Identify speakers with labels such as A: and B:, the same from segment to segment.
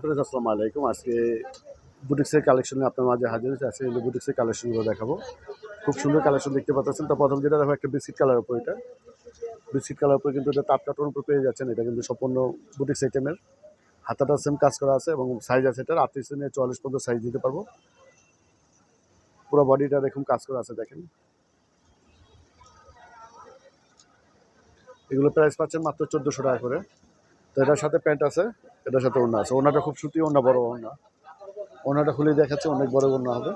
A: ফিরোজ আসসালামু আলাইকুম। আজকে বুটিক্সের কালেকশন আপনার মাঝে হাজির হয়েছে। আজকে বুটিক্সের কালেকশনগুলো দেখাবো। খুব সুন্দর কালেকশন দেখতে পাচ্ছেন। তো প্রথম যেটা দেখো, একটা বিস্কিট কালার উপর এটা। বিস্কিট কালার উপরে কিন্তু এটা তাপ কাটন উপর পেয়ে যাচ্ছেন। এটা কিন্তু সম্পূর্ণ বুটিক্স আইটেমের হাতাটা সেম কাজ করা আছে এবং সাইজ আছে এটার। আটত্রিশ থেকে চুয়াল্লিশ পর্যন্ত সাইজ দিতে পারব। পুরো বডিটা দেখুন, কাজ করা আছে, দেখেন। এগুলো প্রাইস পাচ্ছেন মাত্র চোদ্দোশো টাকা করে। তো এটার সাথে প্যান্ট আছে, এটার সাথে ওড়না আছে। ওড়নাটা খুব সুতি, ওড়না বড় ওড়না। ওড়নাটা খুলে দেখাচ্ছে, অনেক বড় ওড়না হবে।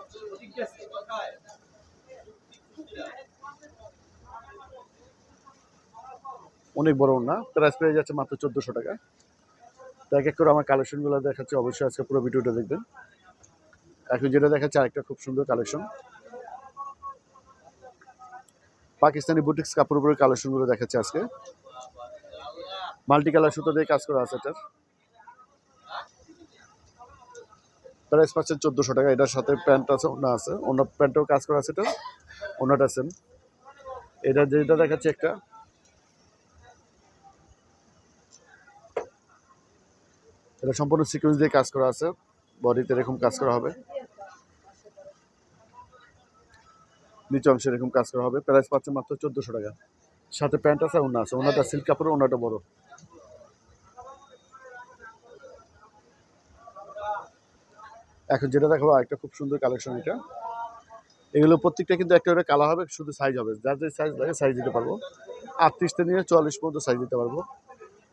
A: অনেক বড় ওড়না, প্রাইস পেয়ে যাচ্ছে মাত্র চোদ্দোশো টাকা। তো এক এক করে আমার কালেকশনগুলো দেখাচ্ছে, অবশ্যই আজকে পুরো ভিডিওটা দেখবেন। এখন যেটা দেখাচ্ছে, আরেকটা খুব সুন্দর কালেকশন। পাকিস্তানি বুটিক্স কাপড় উপরে কালেকশনগুলো দেখাচ্ছে আজকে। মাল্টি কালার সুতো দিয়ে কাজ করা আছে এটার প্রাইস পাচ্ছেন চোদ্দোশো টাকা, এটার সাথে প্যান্ট আছে ওনা আছে। অন্য প্যান্টেও কাজ করা আছে এটা। ওনাটা সেম এটা যেটা দেখাচ্ছে একটা। এটা সম্পূর্ণ সিকুয়েন্স দিয়ে কাজ করা আছে। বডিতে এরকম কাজ করা হবে। নিচে অংশে এরকম কাজ করা হবে। প্রাইস পাচ্ছে মাত্র চোদ্দোশো টাকা। সাথে প্যান্ট আছে ওনা আছে। ওনাটা সিল্ক কাপড় ওনাটা বড়। এখন যেটা দেখাবো একটা খুব সুন্দর কালেকশন এটা। এগুলো প্রত্যেকটা কিন্তু একটা করে কালার হবে, শুধু সাইজ হবে। যার যে সাইজ লাগে সাইজ দিতে পারব। আটত্রিশ থেকে নিয়ে চুয়াল্লিশ পর্যন্ত সাইজ দিতে পারব।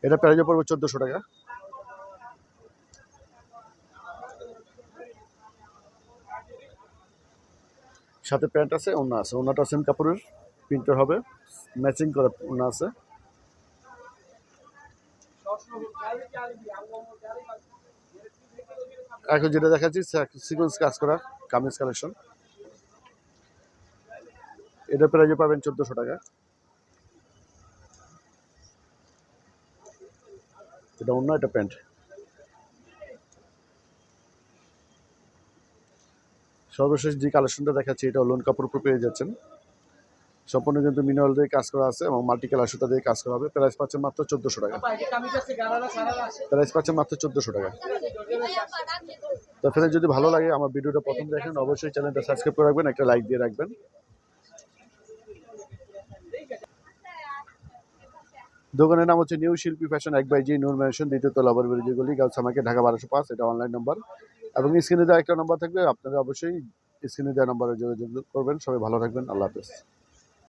A: এটা প্রাইজে পড়বে চোদ্দোশো টাকা। সাথে প্যান্ট আছে ওনা আছে। ওনাটা সেম কাপড়ের প্রিন্টার হবে। ম্যাচিং করা ওনা আছে। এখন যেটা দেখাচ্ছি সিকোয়েন্স কাজ করা, কামিজ কালেকশন এটা প্রাইজে পাবেন চোদ্দোশো টাকা। এটা অন্য একটা প্যান্ট। সর্বশেষ যে কালেকশনটা দেখাচ্ছি, এটা লোন কাপড় উপর পেয়ে যাচ্ছেন। সম্পূর্ণ কিন্তু মিনারেল দিয়ে কাজ করা আছে এবং মাল্টি কালার সুতা দিয়ে কাজ করা হবে। প্রাইস পাচ্ছেন মাত্র চোদ্দোশো টাকা। প্রাইস পাচ্ছেন মাত্র চোদ্দোশো টাকা। তো ফেলে যদি ভালো লাগে আমার ভিডিওটা প্রথম দেখেন, অবশ্যই চ্যানেলটা সাবস্ক্রাইব করে রাখবেন, একটা লাইক দিয়ে রাখবেন। দোকানের নাম হচ্ছে নিউ শিল্পী ফ্যাশন এক বাই জি নূর ম্যানশন দ্বিতীয় তলা বারবারি গলি গাউস আমাকে ঢাকা বারোশো পাঁচ, এটা অনলাইন নাম্বার এবং স্ক্রিনে দেওয়া একটা নাম্বার থাকবে, আপনারা অবশ্যই স্ক্রিনে দেওয়া নাম্বারে যোগাযোগ করবেন। সবাই ভালো থাকবেন, আল্লাহ হাফেজ।